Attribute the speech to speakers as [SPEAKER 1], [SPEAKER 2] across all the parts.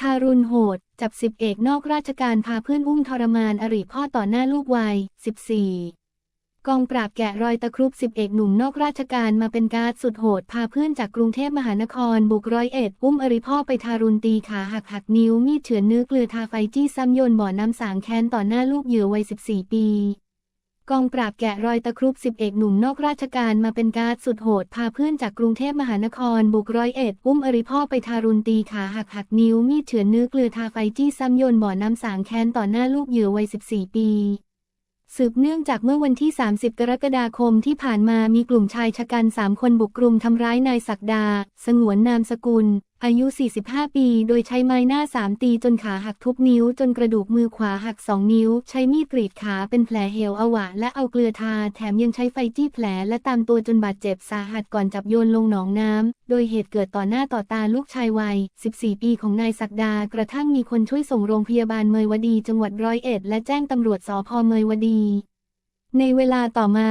[SPEAKER 1] ทารุณโหด จับสิบเอกนอกราชการพาเพื่อนอุ้มทรมานอริพ่อต่อหน้าลูกวัย 14 กองปราบแกะรอยตะครุบสิบเอกหนุ่มนอกราชการมาเป็นการ์ดสุดโหด พาเพื่อนจากกรุงเทพมหานคร บุกร้อยเอ็ด อุ้มอริพ่อไปทารุณตีขาหักหักนิ้วมีดเฉือนเนื้อเกลือทาไฟจี้ซ้ำโยนบ่อน้ำสางแค้นต่อหน้าลูกเหยื่อวัย 14 ปี กองปราบแกะรอยตะครุบสิบเอกหนุ่มนอกราชการมาเป็นการ์ดสุดโหด พาเพื่อนจากกรุงเทพมหานคร บุกร้อยเอ็ด อุ้มอริพ่อไปทารุณตีขาหักหักนิ้ว มีดเฉือนเนื้อเกลือทาไฟจี้ซ้ำโยนบ่อน้ำสางแค้นต่อหน้าลูกเหยื่อวัย 14 ปี สืบเนื่องจากเมื่อวันที่ 30 กรกฎาคมที่ผ่านมามีกลุ่มชายชะกัน3คนบุกกรุมทำร้ายนายศักดา สงวนนามสกุล อายุ 45 ปี โดยใช้ไม้หน้าสามตีจนขาหักทุบนิ้ว จนกระดูกมือขวาหักสองนิ้ว ใช้มีดกรีดขาเป็นแผลเหวอวะ และเอาเกลือทา แถมยังใช้ไฟจี้แผลและตามตัวจนบาดเจ็บสาหัสก่อนจับโยนลงหนองน้ำ โดยเหตุเกิดต่อหน้าต่อตาลูกชายวัย 14 ปีของนายศักดา กระทั่งมีคนช่วยส่งโรงพยาบาลเมยวดีจังหวัดร้อยเอ็ด และแจ้งตำรวจสพเมยวดี ในเวลาต่อมา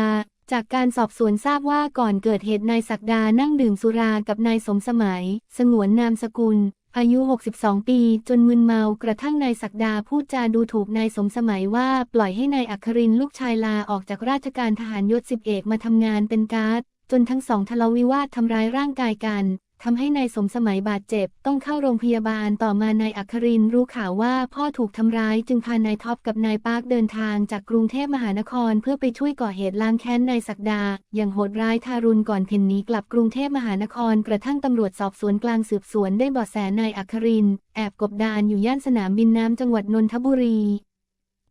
[SPEAKER 1] จากการสอบสวนทราบว่าก่อนเกิดเหตุนายศักดานั่งดื่มสุรากับนายสมสมัย สงวนนามสกุล อายุ 62 ปี จนมึนเมากระทั่งนายศักดาพูดจาดูถูกนายสมสมัยว่าปล่อยให้นายอัครินลูกชายลาออกจากราชการทหารยศสิบเอกมาทำงานเป็นการ์ดจนทั้งสองทะเลาะวิวาททำร้ายร่างกายกันทำให้นายสมสมัยบาดเจ็บ ต้องเข้าโรงพยาบาลต่อมานายอัครินรู้ข่าวว่าพ่อถูกทำร้ายจึงพานายท็อปกับนายปาร์คเดินทางจากกรุงเทพมหานคร เพื่อไปช่วยก่อเหตุล้างแค้นนายศักดา อย่างโหดร้ายทารุณก่อนเพ่นหนีกลับกรุงเทพมหานคร กระทั่งตำรวจสอบสวนกลางสืบสวนได้เบาะแสนายอัคริน แอบกบดานอยู่ย่านสนามบินน้ำจังหวัดนนทบุรี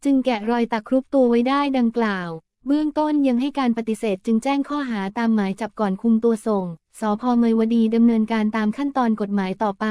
[SPEAKER 1] จึงแกะรอยตะครุบตัวไว้ได้ดังกล่าว เบื้องต้นยังให้การปฏิเสธจึงแจ้งข้อหาตามหมายจับก่อนคุมตัวส่ง สพเมยวดีดำเนินการตามขั้นตอนกฎหมายต่อไป